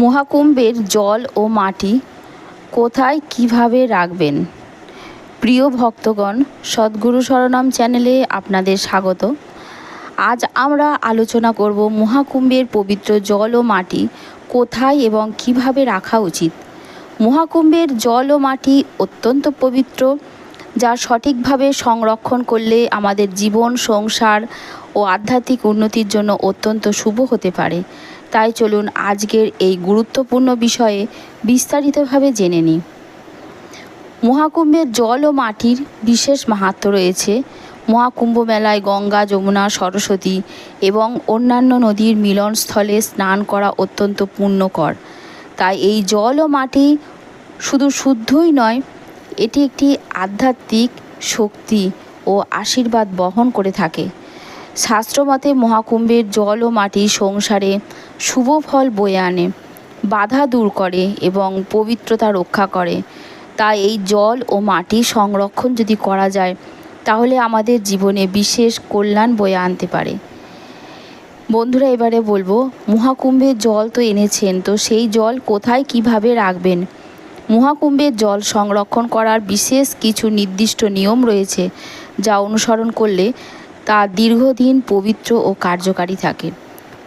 মহাকুম্ভের জল ও মাটি কোথায় কীভাবে রাখবেন? প্রিয় ভক্তগণ, সদ্গুরু শরণম চ্যানেলে আপনাদের স্বাগত। আজ আমরা আলোচনা করব মহাকুম্ভের পবিত্র জল ও মাটি কোথায় এবং কীভাবে রাখা উচিত। মহাকুম্ভের জল ও মাটি অত্যন্ত পবিত্র, যা সঠিকভাবে সংরক্ষণ করলে আমাদের জীবন, সংসার ও আধ্যাত্মিক উন্নতির জন্য অত্যন্ত শুভ হতে পারে। তাই চলুন আজকের এই গুরুত্বপূর্ণ বিষয়ে বিস্তারিতভাবে জেনে নিই। মহাকুম্ভের জল ও মাটির বিশেষ মাহাত্ম্য রয়েছে। মহাকুম্ভ মেলায় গঙ্গা, যমুনা, সরস্বতী এবং অন্যান্য নদীর মিলনস্থলে স্নান করা অত্যন্ত পুণ্যকর। তাই এই জল ও মাটি শুধু শুদ্ধই নয়, এটি একটি আধ্যাত্মিক শক্তি ও আশীর্বাদ বহন করে থাকে। শাস্ত্রমতে মহাকুম্ভের জল ও মাটি সংসারে শুভ ফল বয়ে আনে, বাধা দূর করে এবং পবিত্রতা রক্ষা করে। তাই এই জল ও মাটি সংরক্ষণ যদি করা যায়, তাহলে আমাদের জীবনে বিশেষ কল্যাণ বয়ে আনতে পারে। বন্ধুরা, এবারে বলব মহাকুম্ভের জল তো এনেছেন, তো সেই জল কোথায় কীভাবে রাখবেন? মহাকুম্ভের জল সংরক্ষণ করার বিশেষ কিছু নির্দিষ্ট নিয়ম রয়েছে, যা অনুসরণ করলে তা দীর্ঘদিন পবিত্র ও কার্যকারী থাকে।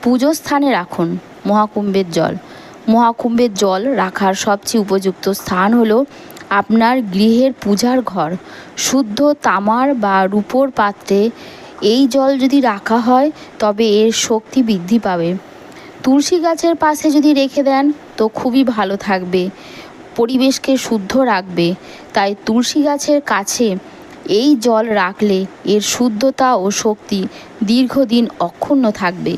পুজো স্থানে রাখুন মহাকুম্ভের জল। মহাকুম্ভের জল রাখার সবচেয়ে উপযুক্ত স্থান হলো আপনার গৃহের পূজার ঘর। শুদ্ধ তামার বা রূপোর পাত্রে এই জল যদি রাখা হয়, তবে এর শক্তি বৃদ্ধি পাবে। তুলসী গাছের পাশে যদি রেখে দেন, তো খুবই ভালো থাকবে। পরিবেশকে শুদ্ধ রাখবে। তাই তুলসী গাছের কাছে এই জল রাখলে এর শুদ্ধতা ও শক্তি দীর্ঘদিন অক্ষুণ্ণ থাকবে।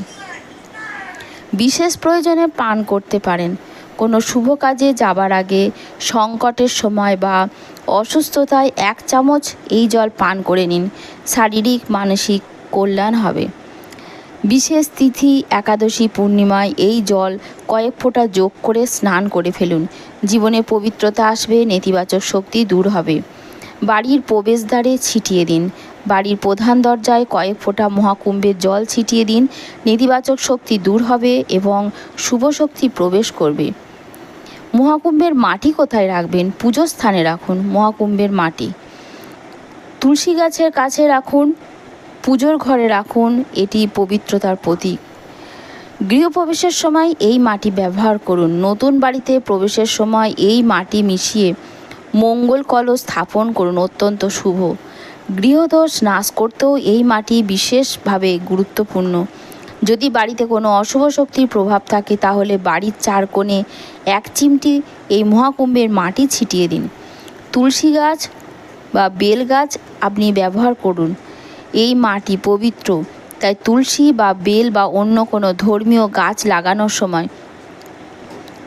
বিশেষ প্রয়োজনে পান করতে পারেন। কোনো শুভ কাজে যাবার আগে সংকটের সময় বা অসুস্থতায় এক চামচ এই জল পান করে নিন। শারীরিক, মানসিক কল্যাণ হবে। বিশেষ তিথি, একাদশী, পূর্ণিমায় এই জল কয়েক ফোঁটা যোগ করে স্নান করে ফেলুন। জীবনে পবিত্রতা আসবে, নেতিবাচক শক্তি দূর হবে। বাড়ির প্রবেশদ্বারে ছিটিয়ে দিন। বাড়ির প্রধান দরজায় কয়েক ফোঁটা মহাকুম্ভের জল ছিটিয়ে দিন। নেতিবাচক শক্তি দূর হবে এবং শুভ শক্তি প্রবেশ করবে। মহাকুম্ভের মাটি কোথায় রাখবেন? পুজো স্থানে রাখুন মহাকুম্ভের মাটি। তুলসী গাছের কাছে রাখুন, পুজোর ঘরে রাখুন, এটি পবিত্রতার প্রতীক। গৃহপ্রবেশের সময় এই মাটি ব্যবহার করুন। নতুন বাড়িতে প্রবেশের সময় এই মাটি মিশিয়ে মঙ্গল কলস স্থাপন করুন অত্যন্ত শুভ। গৃহদোষ নাশ করতেও এই মাটি বিশেষভাবে গুরুত্বপূর্ণ। যদি বাড়িতে কোনো অশুভ শক্তির প্রভাব থাকে, তাহলে বাড়ির চার কোণে এক চিমটি এই মহাকুম্ভের মাটি ছিটিয়ে দিন। তুলসী গাছ বা বেল গাছ আপনি ব্যবহার করুন। এই মাটি পবিত্র, তাই তুলসী বা বেল বা অন্য কোনো ধর্মীয় গাছ লাগানোর সময়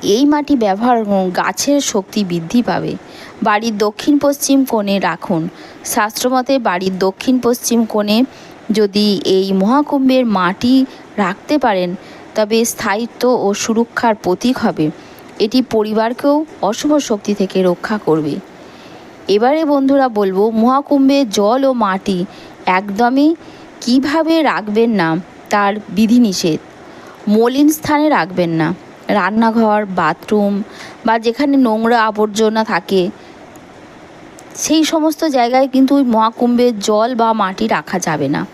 এই মাটি ব্যবহার গাছের শক্তি বৃদ্ধি পাবে। বাড়ির দক্ষিণ পশ্চিম কোণে রাখুন। শাস্ত্রমতে বাড়ির দক্ষিণ পশ্চিম কোণে যদি এই মহাকুম্ভের মাটি রাখতে পারেন, তবে স্থায়িত্ব ও সুরক্ষার প্রতীক হবে। এটি পরিবারকেও অশুভ শক্তি থেকে রক্ষা করবে। এবারে বন্ধুরা বলব, মহাকুম্ভে জল ও মাটি একদমই কীভাবে রাখবেন না, তার বিধিনিষেধ। মলিন স্থানে রাখবেন না। রান্নাঘর, বাথরুম বা যেখানে নোংরা আবর্জনা থাকে, সেই সমস্ত জায়গায় কিন্তু ওই মহাকুম্ভের জল বা মাটি রাখা যাবে না।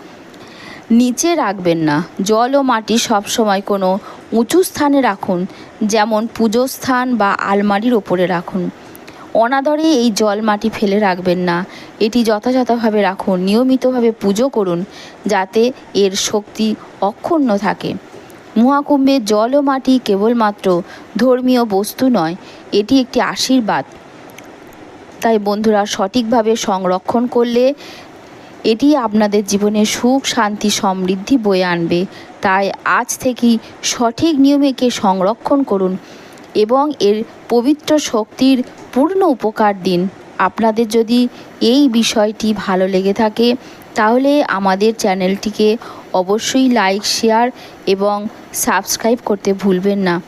নিচে রাখবেন না। জল ও মাটি সবসময় কোনো উঁচু স্থানে রাখুন, যেমন পুজো স্থান বা আলমারির ওপরে রাখুন। অনাদরে এই জল মাটি ফেলে রাখবেন না। এটি যথাযথভাবে রাখুন, নিয়মিতভাবে পুজো করুন, যাতে এর শক্তি অক্ষুণ্ণ থাকে। মহাকুম্ভের জল ও মাটি কেবলমাত্র ধর্মীয় বস্তু নয়, এটি একটি আশীর্বাদ। তাই বন্ধুরা, সঠিকভাবে সংরক্ষণ করলে এটি আপনাদের জীবনে সুখ, শান্তি, সমৃদ্ধি বয়ে আনবে। তাই আজ থেকেই সঠিক নিয়মেকে সংরক্ষণ করুন এবং এর পবিত্র শক্তির পূর্ণ উপকার দিন। আপনাদের যদি এই বিষয়টি ভালো লেগে থাকে, তাহলে আমাদের চ্যানেলটিকে অবশ্যই লাইক শেয়ার এবং সাবস্ক্রাইব করতে ভুলবেন না।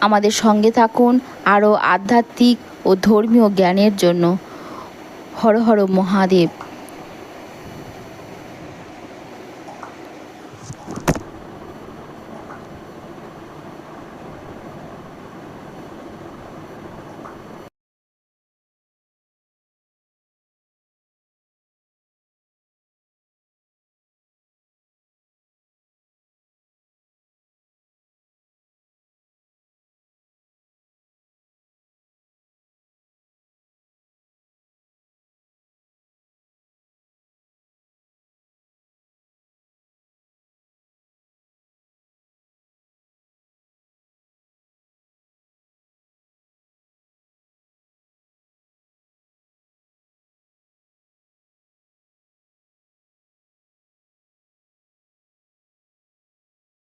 আমাদের সঙ্গে থাকুন আরও আধ্যাত্মিক ও ধর্মীয় জ্ঞানের জন্য। হর হর মহাদেব।